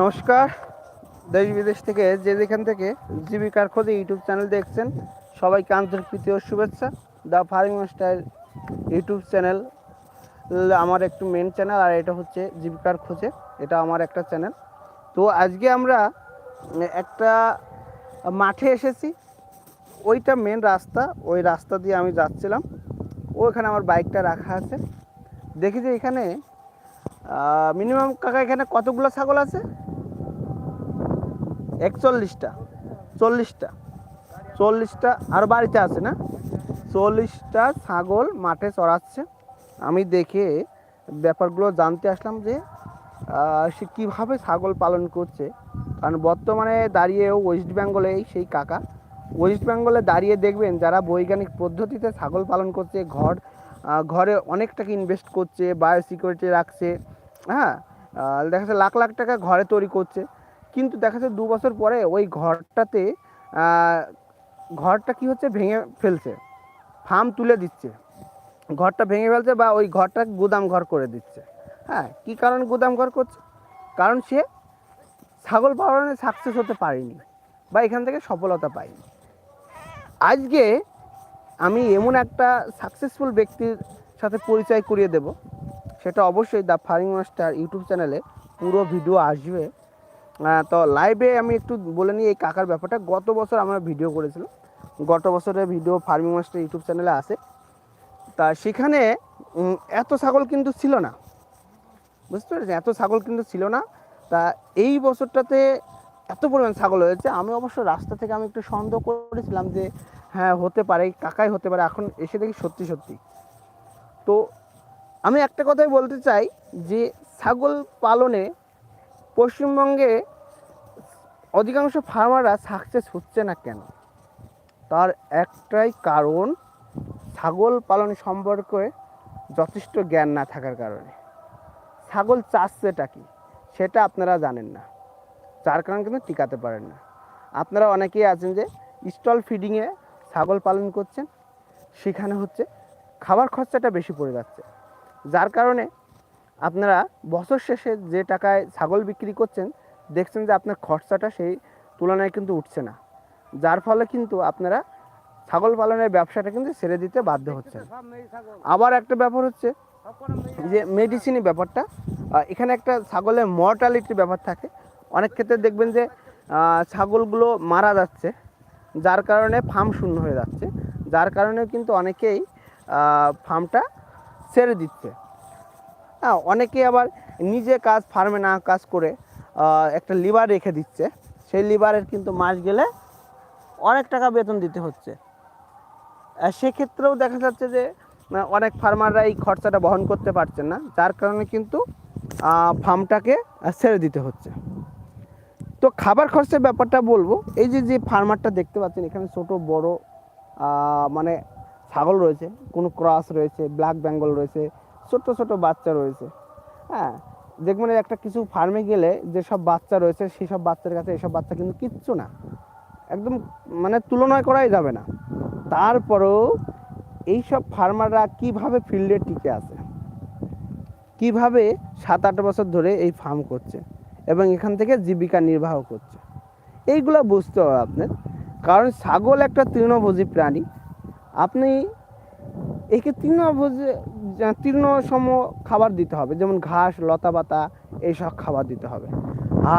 নমস্কার, দেশ বিদেশ থেকে যে যেখান থেকে জীবিকার খোঁজে ইউটিউব চ্যানেল দেখছেন, সবাইকে আন্তরিক প্রীতি ও শুভেচ্ছা। The farming style YouTube channel, আমার একটু মেন চ্যানেল আর এটা হচ্ছে জীবিকার খোঁজে, এটা আমার একটা চ্যানেল তো আজকে আমরা, একটা মাঠে এসেছি, ওইটা মেন রাস্তা, ওই রাস্তা দিয়ে আমি যাচ্ছিলাম। ওখানে আমার বাইকটা রাখা আছে। দেখি যে এখানে মিনিমাম কাকা এখানে কতগুলো ছাগল আছে? একচল্লিশটা, চল্লিশটা চল্লিশটা, আর বাড়িতে আছে না? চল্লিশটা ছাগল মাঠে চড়াচ্ছে। আমি দেখে ব্যাপারগুলো জানতে আসলাম যে সে কীভাবে ছাগল পালন করছে। কারণ বর্তমানে দাঁড়িয়েও ওয়েস্ট বেঙ্গলে সেই কাকা। ওয়েস্ট বেঙ্গলে দাঁড়িয়ে দেখবেন যারা বৈজ্ঞানিক পদ্ধতিতে ছাগল পালন করছে, ঘর ঘরে অনেক টাকা ইনভেস্ট করছে বায়ো সিকিউরিটি রাখছে হ্যাঁ? দেখা যাচ্ছে লাখ লাখ টাকা ঘরে তৈরি করছে। কিন্তু দেখা যাচ্ছে দু বছর পরে ওই ঘরটাতে ঘরটা কি হচ্ছে? ভেঙে ফেলছে। ফার্ম তুলে দিচ্ছে। ঘরটা ভেঙে ফেলছে বা ওই ঘরটা গুদাম ঘর করে দিচ্ছে। হ্যাঁ কী কারণে গুদাম ঘর করছে? কারণ সে ছাগল পালনে সাকসেস হতে পারেনি বা এখান থেকে সফলতা পায়নি। আজকে আমি এমন একটা সাকসেসফুল ব্যক্তির সাথে পরিচয় করিয়ে দেব। সেটা অবশ্যই দ্য ফার্মিং মাস্টার ইউটিউব চ্যানেলে পুরো ভিডিও আসবে। তো লাইভে আমি একটু বলে নিই এই কাকার ব্যাপারটা। গত বছর আমরা ভিডিও করেছিলাম। গত বছরের ভিডিও ফার্মিং মাস্টার ইউটিউব চ্যানেলে আছে। তা সেখানে এত ছাগল কিন্তু ছিল না। বুঝতে পেরেছেন? এত ছাগল কিন্তু ছিল না। তা এই বছরটাতে এত পরিমাণ ছাগল হয়েছে। আমি অবশ্য রাস্তা থেকে আমি একটু সন্দেহ করেছিলাম যে হ্যাঁ হতে পারে, কাকাই হতে পারে। এখন এসে দেখি সত্যি সত্যি। তো আমি একটা কথাই বলতে চাই যে, ছাগল পালনে পশ্চিমবঙ্গে অধিকাংশ ফার্মাররা সাকসেস হচ্ছে না কেন? তার একটাই কারণ, ছাগল পালন সম্পর্কে যথেষ্ট জ্ঞান না থাকার কারণে। ছাগল চাষছেটা কি? সেটা আপনারা জানেন না। যার কারণে কিন্তু টিকাতে পারেন না। আপনারা অনেকেই আছেন যে স্টল ফিডিংয়ে ছাগল পালন করছেন। সেখানে হচ্ছে খাবার খরচাটা বেশি পড়ে যাচ্ছে। যার কারণে আপনারা বছর শেষে যে টাকায় ছাগল বিক্রি করছেন দেখছেন যে আপনার খরচাটা সেই তুলনায় কিন্তু উঠছে না। যার ফলে কিন্তু আপনারা ছাগল পালনের ব্যবসাটা কিন্তু ছেড়ে দিতে বাধ্য হচ্ছেন। আবার একটা ব্যাপার হচ্ছে যে মেডিসিনি ব্যাপারটা এখানে একটা ছাগলের মর্টালিটির ব্যাপার থাকে। অনেক ক্ষেত্রে দেখবেন যে ছাগলগুলো মারা যাচ্ছে, যার কারণে ফার্ম শূন্য হয়ে যাচ্ছে, যার কারণে কিন্তু অনেকেই ফার্মটা ছেড়ে দিচ্ছে। হ্যাঁ অনেকে আবার নিজে কাজ, ফার্মে না কাজ করে একটা লিভার রেখে দিচ্ছে। সেই লিভারের কিন্তু মাস গেলে অনেক টাকা বেতন দিতে হচ্ছে। সেক্ষেত্রেও দেখা যাচ্ছে যে অনেক ফার্মাররা এই খরচাটা বহন করতে পারছেন না। যার কারণে কিন্তু ফার্মটাকে ছেড়ে দিতে হচ্ছে। তো খাবার খরচের ব্যাপারটা বলব। এই যে যে ফার্মারটা দেখতে পাচ্ছেন, এখানে ছোট, বড় মানে ছাগল রয়েছে, কোনো ক্রস রয়েছে, ব্ল্যাক বেঙ্গল রয়েছে ছোট ছোট বাচ্চা রয়েছে। হ্যাঁ দেখবেন একটা কিছু ফার্মে গেলে যেসব বাচ্চা রয়েছে সেই সব বাচ্চার কাছে এসব বাচ্চা কিন্তু কিচ্ছু না। একদম মানে তুলনায় করাই যাবে না। তারপরেও এইসব ফার্মাররা কীভাবে ফিল্ডে টিকে আছে? কীভাবে সাত আট বছর ধরে এই ফার্ম করছে? এবং এখান থেকে জীবিকা নির্বাহ করছে? এইগুলো বুঝতে হবে আপনার। কারণ ছাগল একটা তৃণভোজী প্রাণী। আপনি একে তৃণভোজী তৃণসম খাবার দিতে হবে, যেমন ঘাস, লতা পাতা, এইসব খাবার দিতে হবে।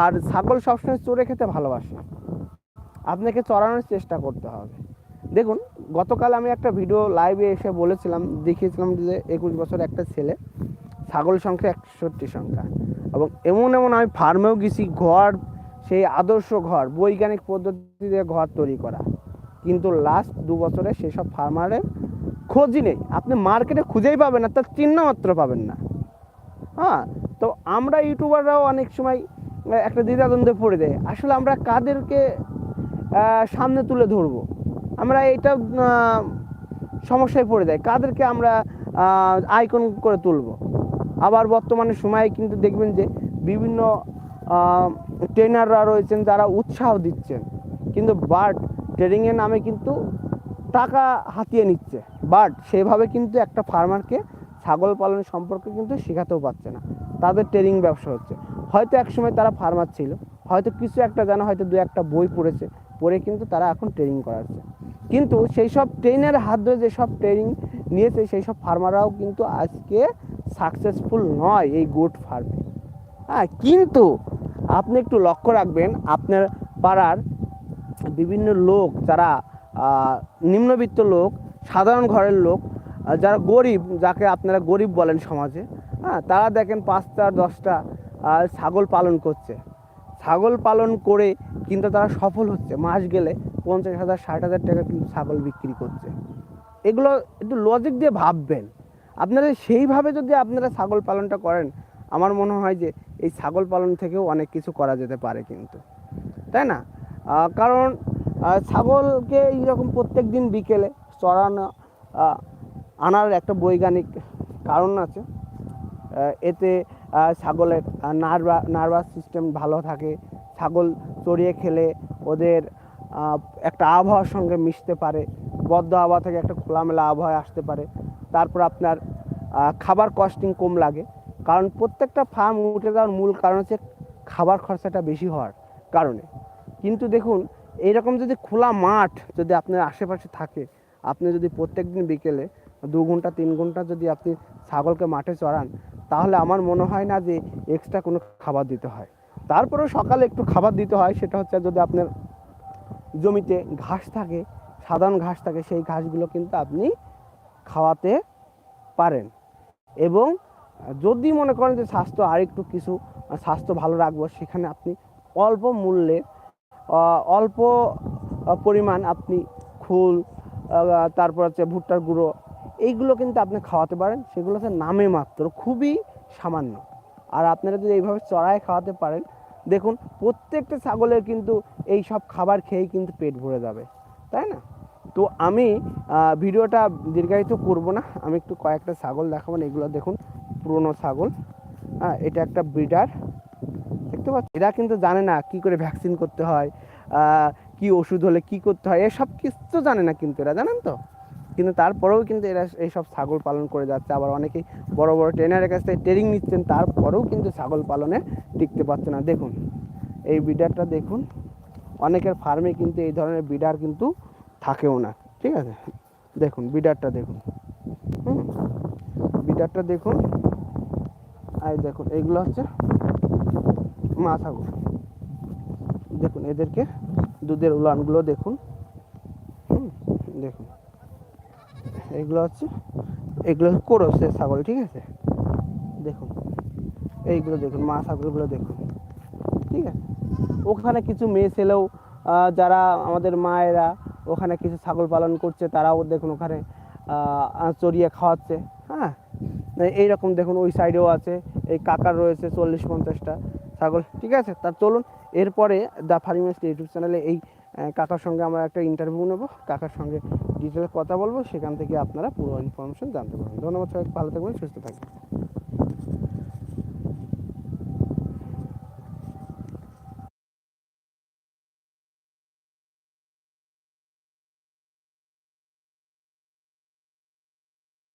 আর ছাগল সবসময় চড়ে খেতে ভালোবাসে আপনাকে চড়ানোর চেষ্টা করতে হবে। দেখুন, গতকাল আমি একটা ভিডিও লাইভে এসে বলেছিলাম, দেখিয়েছিলাম যে একুশ বছর একটা ছেলে, ছাগল সংখ্যা একষট্টি সংখ্যা। এবং এমন এমন আমি ফার্মেও গেছি, ঘর, সেই আদর্শ ঘর, বৈজ্ঞানিক পদ্ধতিতে ঘর তৈরি করা। কিন্তু লাস্ট দু বছরে সেসব ফার্মারের খোঁজই নেই। আপনি মার্কেটে খুঁজেই পাবেন না, তার চিহ্ন মাত্র পাবেন না। হ্যাঁ তো আমরা ইউটিউবাররাও অনেক সময় একটা দ্বিধাদ্বন্দ্বে পড়ে দেয় আসলে আমরা কাদেরকে সামনে তুলে ধরবো? আমরা এটা সমস্যায় পড়ে যায় কাদেরকে আমরা আইকন করে তুলব? আবার বর্তমানে সময়ে কিন্তু দেখবেন যে বিভিন্ন ট্রেনাররা রয়েছেন, যারা উৎসাহ দিচ্ছেন। কিন্তু বাট ট্রেনিংয়ের নামে কিন্তু টাকা হাতিয়ে নিচ্ছে। বাট সেভাবে কিন্তু একটা ফার্মারকে ছাগল পালন সম্পর্কে কিন্তু শেখাতেও পারছে না। তাদের ট্রেনিং ব্যবসা হচ্ছে। হয়তো একসময় তারা ফার্মার ছিল। হয়তো কিছু একটা জানা, হয়তো দু একটা বই পড়েছে। পড়ে কিন্তু তারা এখন ট্রেনিং করাচ্ছে। কিন্তু সেই সব ট্রেনের হাত ধরে যেসব ট্রেনিং নিয়েছে, সেই সব ফার্মাররাও কিন্তু আজকে সাকসেসফুল নয় এই গোট ফার্মে হ্যাঁ কিন্তু আপনি একটু লক্ষ্য রাখবেন, আপনার পাড়ার বিভিন্ন লোক যারা নিম্নবিত্ত লোক, সাধারণ ঘরের লোক যারা গরিব, যাকে আপনারা গরিব বলেন সমাজে হ্যাঁ তারা দেখেন পাঁচটা, দশটা ছাগল পালন করছে। ছাগল পালন করে কিন্তু তারা সফল হচ্ছে। মাস গেলে পঞ্চাশ হাজার, ষাট হাজার টাকা কিন্তু ছাগল বিক্রি করছে। এগুলো একটু লজিক দিয়ে ভাববেন। আপনারা সেইভাবে যদি আপনারা ছাগল পালনটা করেন, আমার মনে হয় যে এই ছাগল পালন থেকেও অনেক কিছু করা যেতে পারে কিন্তু। তাই না? কারণ ছাগলকে এইরকম প্রত্যেক দিন বিকেলে চড়ানো আনার একটা বৈজ্ঞানিক কারণ আছে। এতে ছাগলের নার্ভা, নার্ভাস সিস্টেম ভালো থাকে, ছাগল চড়িয়ে খেলে ওদের একটা আবহাওয়ার সঙ্গে মিশতে পারে, বদ্ধ আবহাওয়া থেকে একটা খোলামেলা আবহাওয়া আসতে পারে। তারপর আপনার খাবার কস্টিং কম লাগে, কারণ প্রত্যেকটা ফার্ম উঠে যাওয়ার মূল কারণ হচ্ছে খাবার খরচাটা বেশি হওয়ার কারণে। কিন্তু দেখুন এইরকম যদি খোলা মাঠ যদি আপনার আশেপাশে থাকে, আপনি যদি প্রত্যেক দিন বিকেলে দু ঘণ্টা, তিন ঘণ্টা যদি আপনি ছাগলকে মাঠে চড়ান, তাহলে আমার মনে হয় না যে এক্সট্রা কোনো খাবার দিতে হয়। তারপরেও সকালে একটু খাবার দিতে হয়, সেটা হচ্ছে যদি আপনার জমিতে ঘাস থাকে, সাধারণ ঘাস থাকে, সেই ঘাসগুলো কিন্তু আপনি খাওয়াতে পারেন। এবং যদি মনে করেন যে স্বাস্থ্য আরেকটু কিছু, স্বাস্থ্য ভালো রাখব, সেখানে আপনি অল্প মূল্যে অল্প পরিমাণ আপনি খোল তারপর হচ্ছে ভুট্টার গুঁড়ো, এইগুলো কিন্তু আপনি খাওয়াতে পারেন। সেগুলো হচ্ছে নামে মাত্র, খুবই সামান্য। আর আপনারা যদি এইভাবে চড়ায় খাওয়াতে পারেন, দেখুন প্রত্যেকটা ছাগলের কিন্তু এই সব খাবার খেয়েই কিন্তু পেট ভরে যাবে, তাই না? তো আমি ভিডিওটা দীর্ঘায়িত করব না। আমি একটু কয়েকটা ছাগল দেখাবো, এগুলো দেখুন, পুরনো ছাগল। হ্যাঁ এটা একটা ব্রিডার। দেখতে পাচ্ছি এরা কিন্তু জানে না কি করে ভ্যাকসিন করতে হয় কি ওষুধ হলে কি করতে হয়, এসব কিছু তো জানে না কিন্তু এরা, জানেন তো? কিন্তু তারপরেও কিন্তু এরা এইসব ছাগল পালন করে যাচ্ছে। আবার অনেকেই বড় বড় ট্রেনারের কাছ থেকে ট্রেনিং নিচ্ছেন, তারপরেও কিন্তু ছাগল পালনে টিকতে পারছে না। দেখুন, এই বিডারটা দেখুন, অনেকের ফার্মে কিন্তু এই ধরনের বিডার কিন্তু থাকেও না, ঠিক আছে? দেখুন বিডারটা দেখুন, হুম? বিডারটা দেখুন, আর দেখুন এইগুলো হচ্ছে মা ছাগল দেখুন, এদেরকে দুধের উলানগুলো দেখুন। দেখুন। এইগুলো হচ্ছে, এগুলো কোরসের ছাগল, ঠিক আছে? দেখুন, এইগুলো দেখুন, মা ছাগলগুলো দেখুন, ঠিক আছে? ওখানে কিছু মেয়ে ছেলেও যারা আমাদের মায়েরা ওখানে কিছু ছাগল পালন করছে, তারাও দেখুন ওখানে চড়িয়ে খাওয়াচ্ছে হ্যাঁ? এইরকম দেখুন, ওই সাইডেও আছে, এই কাকার রয়েছে চল্লিশ পঞ্চাশটা। ছাগল, ঠিক আছে? তার চলুন, এরপরে দ্য ফার্মিস্ট ইউটিউব চ্যানেলে এই কাকার সঙ্গে আমরা একটা ইন্টারভিউ নেব। কাকার সঙ্গে ডিটেলস কথা বলব, সেখান থেকে আপনারা পুরো ইনফরমেশন জানতে পারবেন। ধন্যবাদ সবাই ভালো থাকবেন, সুস্থ থাকবেন।